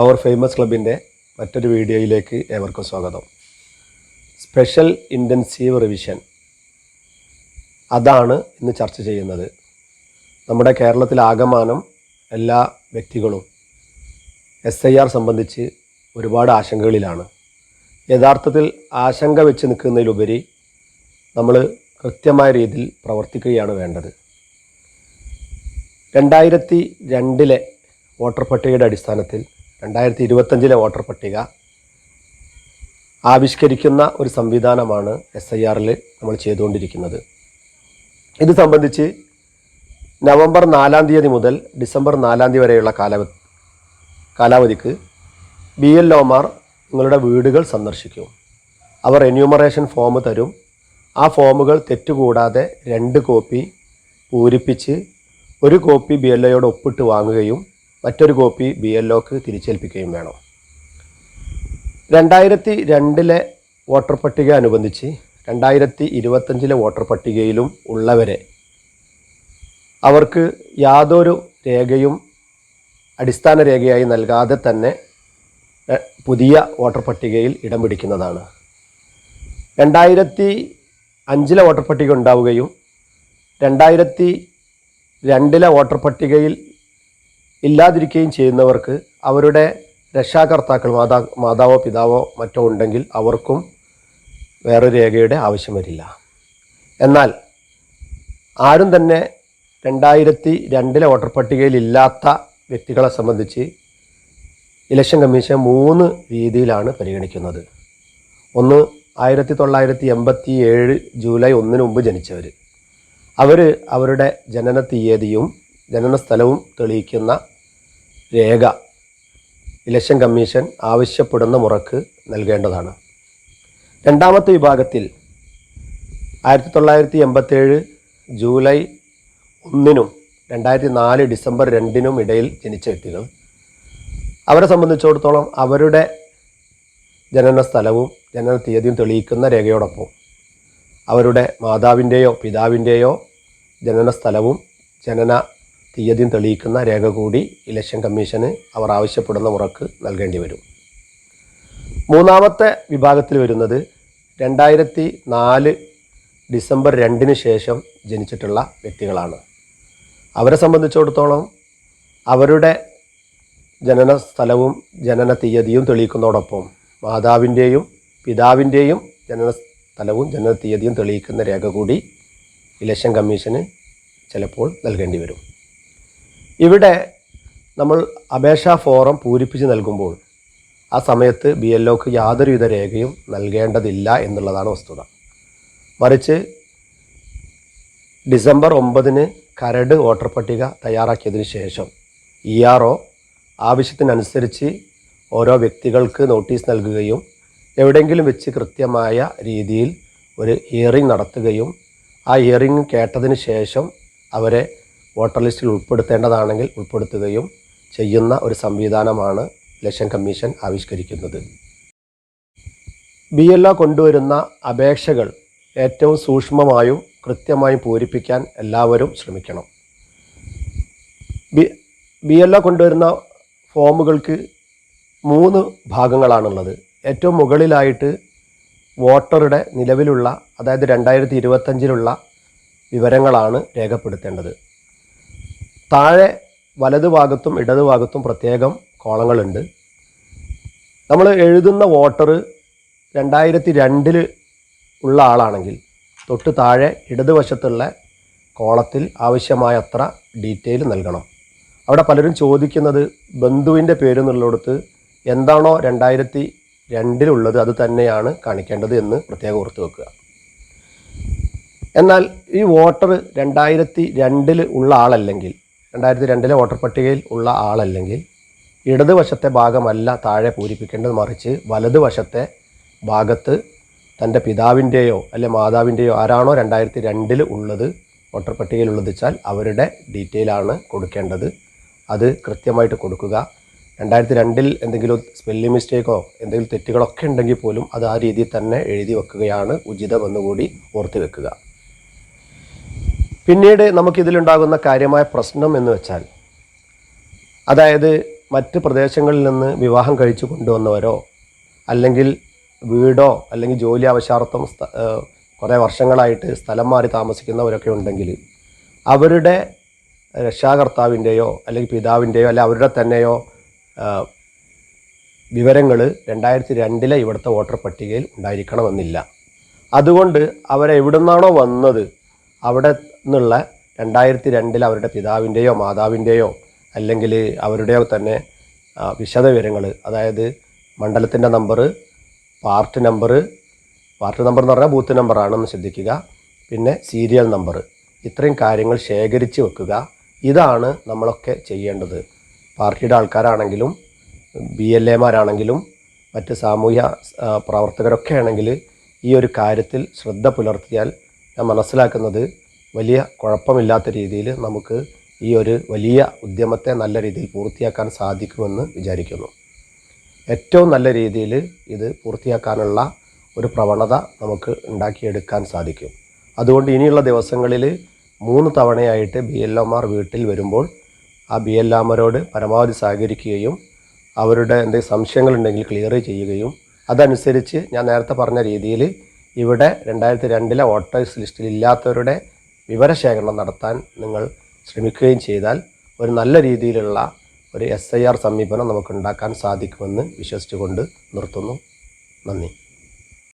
അവർ famous ക്ലബിന്റെ മറ്റൊരു വീഡിയോയിലേക്ക് ഏവർക്കും സ്വാഗതം. സ്പെഷ്യൽ ഇന്റൻസീവ് റിവിഷൻ അതാണ് ഇന്ന് ചർച്ച ചെയ്യുന്നത്. നമ്മുടെ കേരളത്തിലാകമാനം എല്ലാ വ്യക്തികളും എസ് ഐ ആർ സംബന്ധിച്ച് ഒരുപാട് ആശങ്കകളിലാണ്. യഥാർത്ഥത്തിൽ ആശങ്ക വെച്ച് നിൽക്കുന്നതിലുപരി നമ്മൾ കൃത്യമായ രീതിയിൽ പ്രവർത്തിക്കുകയാണ് വേണ്ടത്. രണ്ടായിരത്തി രണ്ടിലെ വോട്ടർ പട്ടികയുടെ അടിസ്ഥാനത്തിൽ രണ്ടായിരത്തി ഇരുപത്തഞ്ചിലെ വോട്ടർ പട്ടിക. ആവിഷ്കരിക്കുന്ന ഒരു സംവിധാനമാണ് എസ് ഐ ആറിൽ നമ്മൾ ചെയ്തുകൊണ്ടിരിക്കുന്നത്. ഇത് സംബന്ധിച്ച് നവംബർ നാലാം തീയതി മുതൽ ഡിസംബർ നാലാം തീയതി വരെയുള്ള കാല കാലാവധിക്ക് ബി എൽ ഒമാർ നിങ്ങളുടെ വീടുകൾ സന്ദർശിക്കും. അവർ എന്യൂമറേഷൻ ഫോം തരും. ആ ഫോമുകൾ തെറ്റുകൂടാതെ രണ്ട് കോപ്പി പൂരിപ്പിച്ച് ഒരു കോപ്പി ബി എൽ ഒയോട് ഒപ്പിട്ട് വാങ്ങുകയും മറ്റൊരു കോപ്പി ബി എൽ ഒക്ക് തിരിച്ചേൽപ്പിക്കുകയും വേണം. രണ്ടായിരത്തി രണ്ടിലെ വോട്ടർ പട്ടിക അനുബന്ധിച്ച് രണ്ടായിരത്തി ഇരുപത്തഞ്ചിലെ വോട്ടർ പട്ടികയിലും ഉള്ളവരെ അവർക്ക് യാതൊരു രേഖയും അടിസ്ഥാന രേഖയായി നൽകാതെ തന്നെ പുതിയ വോട്ടർ പട്ടികയിൽ ഇടം പിടിക്കുന്നതാണ്. രണ്ടായിരത്തി അഞ്ചിലെ വോട്ടർ പട്ടിക ഉണ്ടാവുകയും രണ്ടായിരത്തി രണ്ടിലെ വോട്ടർ പട്ടികയിൽ ഇല്ലാതിരിക്കുകയും ചെയ്യുന്നവർക്ക് അവരുടെ രക്ഷാകർത്താക്കൾ മാതാ മാതാവോ പിതാവോ മറ്റോ ഉണ്ടെങ്കിൽ അവർക്കും വേറെ രേഖയുടെ ആവശ്യം വരില്ല. എന്നാൽ ആരും തന്നെ രണ്ടായിരത്തി രണ്ടിലെ വോട്ടർ പട്ടികയിൽ ഇല്ലാത്ത വ്യക്തികളെ സംബന്ധിച്ച് ഇലക്ഷൻ കമ്മീഷൻ മൂന്ന് രീതിയിലാണ് പരിഗണിക്കുന്നത്. ഒന്ന് ആയിരത്തി തൊള്ളായിരത്തി എൺപത്തി ഏഴ് ജൂലൈ ഒന്നിന് മുമ്പ് ജനിച്ചവർ അവർ അവരുടെ ജനന തീയതിയും ജനന സ്ഥലവും തെളിയിക്കുന്ന രേഖ ഇലക്ഷൻ കമ്മീഷൻ ആവശ്യപ്പെടുന്ന മുറക്ക് നൽകേണ്ടതാണ്. രണ്ടാമത്തെ വിഭാഗത്തിൽ ആയിരത്തി തൊള്ളായിരത്തി എൺപത്തേഴ് ജൂലൈ ഒന്നിനും രണ്ടായിരത്തി നാല് ഡിസംബർ രണ്ടിനും ഇടയിൽ ജനിച്ച വ്യക്തികൾ. അവരെ സംബന്ധിച്ചിടത്തോളം അവരുടെ ജനന സ്ഥലവും ജനന തീയതിയും തെളിയിക്കുന്ന രേഖയോടൊപ്പം അവരുടെ മാതാവിന്റെയോ പിതാവിന്റെയോ ജനന സ്ഥലവും ജനന തീയതിയും തെളിയിക്കുന്ന രേഖ കൂടി ഇലക്ഷൻ കമ്മീഷന് അവർ ആവശ്യപ്പെടുന്ന മുറക്ക് നൽകേണ്ടി വരും. മൂന്നാമത്തെ വിഭാഗത്തിൽ വരുന്നത് രണ്ടായിരത്തി നാല് ഡിസംബർ രണ്ടിന് ശേഷം ജനിച്ചിട്ടുള്ള വ്യക്തികളാണ്. അവരെ സംബന്ധിച്ചിടത്തോളം അവരുടെ ജനന സ്ഥലവും ജനന തീയതിയും തെളിയിക്കുന്നതോടൊപ്പം മാതാവിന്റെയും പിതാവിന്റെയും ജനന സ്ഥലവും ജനന തീയതിയും തെളിയിക്കുന്ന രേഖ കൂടി ഇലക്ഷൻ കമ്മീഷന് ചിലപ്പോൾ നൽകേണ്ടി വരും. ഇവിടെ നമ്മൾ അപേക്ഷാ ഫോറം പൂരിപ്പിച്ച് നൽകുമ്പോൾ ആ സമയത്ത് ബി എൽ ഒക്ക് യാതൊരുവിധ രേഖയും നൽകേണ്ടതില്ല എന്നുള്ളതാണ് വസ്തുത. മറിച്ച് ഡിസംബർ ഒമ്പതിന് കരട് വോട്ടർ പട്ടിക തയ്യാറാക്കിയതിന് ശേഷം ഇ ആർ ഒ ആവശ്യത്തിനനുസരിച്ച് ഓരോ വ്യക്തികൾക്ക് നോട്ടീസ് നൽകുകയും എവിടെയെങ്കിലും വെച്ച് കൃത്യമായ രീതിയിൽ ഒരു ഹിയറിംഗ് നടത്തുകയും ആ ഹിയറിംഗ് കേട്ടതിന് ശേഷം അവരെ വോട്ടർ ലിസ്റ്റിൽ ഉൾപ്പെടുത്തേണ്ടതാണെങ്കിൽ ഉൾപ്പെടുത്തുകയും ചെയ്യുന്ന ഒരു സംവിധാനമാണ് ഇലക്ഷൻ കമ്മീഷൻ ആവിഷ്കരിക്കുന്നത്. ബി എൽ ഒ കൊണ്ടുവരുന്ന അപേക്ഷകൾ ഏറ്റവും സൂക്ഷ്മമായും കൃത്യമായും പൂരിപ്പിക്കാൻ എല്ലാവരും ശ്രമിക്കണം. ബി ബി എൽ ഒ കൊണ്ടുവരുന്ന ഫോമുകൾക്ക് മൂന്ന് ഭാഗങ്ങളാണുള്ളത്. ഏറ്റവും മുകളിലായിട്ട് വോട്ടറുടെ നിലവിലുള്ള അതായത് രണ്ടായിരത്തി ഇരുപത്തഞ്ചിലുള്ള വിവരങ്ങളാണ് രേഖപ്പെടുത്തേണ്ടത്. താഴെ വലതുഭാഗത്തും ഇടതുഭാഗത്തും പ്രത്യേകം കോളങ്ങളുണ്ട്. നമ്മൾ എഴുതുന്ന വോട്ടർ രണ്ടായിരത്തി രണ്ടിൽ ഉള്ള ആളാണെങ്കിൽ തൊട്ട് താഴെ ഇടതുവശത്തുള്ള കോളത്തിൽ ആവശ്യമായ അത്ര ഡീറ്റെയിൽ നൽകണം. അവിടെ പലരും ചോദിക്കുന്നത് ബന്ധുവിന്റെ പേര് എന്നുള്ളിടത്ത് എന്താണോ രണ്ടായിരത്തി രണ്ടിലുള്ളത് അത് തന്നെയാണ് കാണിക്കേണ്ടത് എന്ന് പ്രത്യേകം ഓർത്ത് വെക്കുക. എന്നാൽ ഈ വോട്ടർ രണ്ടായിരത്തി രണ്ടിൽ ഉള്ള ആളല്ലെങ്കിൽ രണ്ടായിരത്തി രണ്ടിലെ വോട്ടർ പട്ടികയിൽ ഉള്ള ആളല്ലെങ്കിൽ ഇടതുവശത്തെ ഭാഗമല്ല താഴെ പൂരിപ്പിക്കേണ്ടത് മറിച്ച് വലതുവശത്തെ ഭാഗത്ത് തന്റെ പിതാവിന്റെയോ അല്ലെ മാതാവിന്റെയോ ആരാണോ രണ്ടായിരത്തി രണ്ടിൽ ഉള്ളത് വോട്ടർ പട്ടികയിൽ ഉള്ളത് വെച്ചാൽ അവരുടെ ഡീറ്റെയിലാണ് കൊടുക്കേണ്ടത്. അത് കൃത്യമായിട്ട് കൊടുക്കുക. രണ്ടായിരത്തി രണ്ടിൽ എന്തെങ്കിലും സ്പെല്ലിംഗ് മിസ്റ്റേക്കോ എന്തെങ്കിലും തെറ്റുകളൊക്കെ ഉണ്ടെങ്കിൽ പോലും അത് ആ രീതിയിൽ തന്നെ എഴുതി വെക്കുകയാണ് ഉചിതമെന്നുകൂടി ഓർത്ത് വെക്കുക. പിന്നീട് നമുക്കിതിലുണ്ടാകുന്ന കാര്യമായ പ്രശ്നം എന്ന് വെച്ചാൽ അതായത് മറ്റ് പ്രദേശങ്ങളിൽ നിന്ന് വിവാഹം കഴിച്ചു കൊണ്ടുവന്നവരോ അല്ലെങ്കിൽ വീടോ അല്ലെങ്കിൽ ജോലി ആവശ്യാർത്ഥം കുറേ വർഷങ്ങളായിട്ട് സ്ഥലം മാറി താമസിക്കുന്നവരൊക്കെ ഉണ്ടെങ്കിൽ അവരുടെ രക്ഷാകർത്താവിന്റെയോ അല്ലെങ്കിൽ പിതാവിന്റെയോ അല്ലെങ്കിൽ അവരുടെ തന്നെയോ വിവരങ്ങൾ രണ്ടായിരത്തി രണ്ടിലെ ഇവിടുത്തെ വോട്ടർ പട്ടികയിൽ ഉണ്ടായിരിക്കണമെന്നില്ല. അതുകൊണ്ട് അവരെവിടുന്നാണോ വന്നത് അവിടെ നിന്നുള്ള രണ്ടായിരത്തി രണ്ടിൽ അവരുടെ പിതാവിന്റെയോ മാതാവിന്റെയോ അല്ലെങ്കിൽ അവരുടെയോ തന്നെ വിശദ വിശദവിവരങ്ങൾ അതായത് മണ്ഡലത്തിന്റെ number part number part number എന്ന് പറഞ്ഞാൽ ബൂത്ത് നമ്പറാണെന്ന് ശ്രദ്ധിക്കുക. പിന്നെ സീരിയൽ നമ്പർ. ഇത്രയും കാര്യങ്ങൾ ശേഖരിച്ച് വെക്കുക. ഇതാണ് നമ്മളൊക്കെ ചെയ്യേണ്ടത്. പാർട്ടിയുടെ ആൾക്കാരാണെങ്കിലും ബി എൽ എമാരാണെങ്കിലും മറ്റ് സാമൂഹ്യ പ്രവർത്തകരൊക്കെ ആണെങ്കിൽ ഈ ഒരു കാര്യത്തിൽ ശ്രദ്ധ പുലർത്തിയാൽ ഞാൻ മനസ്സിലാക്കുന്നത് വലിയ കുഴപ്പമില്ലാത്ത രീതിയിൽ നമുക്ക് ഈ ഒരു വലിയ ഉദ്യമത്തെ നല്ല രീതിയിൽ പൂർത്തിയാക്കാൻ സാധിക്കുമെന്ന് വിചാരിക്കുന്നു. ഏറ്റവും നല്ല രീതിയിൽ ഇത് പൂർത്തിയാക്കാനുള്ള ഒരു പ്രവണത നമുക്ക് ഉണ്ടാക്കിയെടുക്കാൻ സാധിക്കും. അതുകൊണ്ട് ഇനിയുള്ള ദിവസങ്ങളിൽ മൂന്ന് തവണയായിട്ട് ബി എൽ ഒമാർ വീട്ടിൽ വരുമ്പോൾ ആ ബി എൽ ഒമാരോട് പരമാവധി സഹകരിക്കുകയും അവരുടെ എന്തെങ്കിലും സംശയങ്ങളുണ്ടെങ്കിൽ ക്ലിയർ ചെയ്യുകയും അതനുസരിച്ച് ഞാൻ നേരത്തെ പറഞ്ഞ രീതിയിൽ ഇവിടെ രണ്ടായിരത്തി രണ്ടിലെ വോട്ടേഴ്സ് ലിസ്റ്റിൽ ഇല്ലാത്തവരുടെ വിവരശേഖരണം നടത്താൻ നിങ്ങൾ ശ്രമിക്കുകയും ചെയ്താൽ ഒരു നല്ല രീതിയിലുള്ള ഒരു എസ് ഐ ആർ സമീപനം നമുക്കുണ്ടാക്കാൻ സാധിക്കുമെന്ന് വിശ്വസിച്ചുകൊണ്ട് നിർത്തുന്നു. നന്ദി.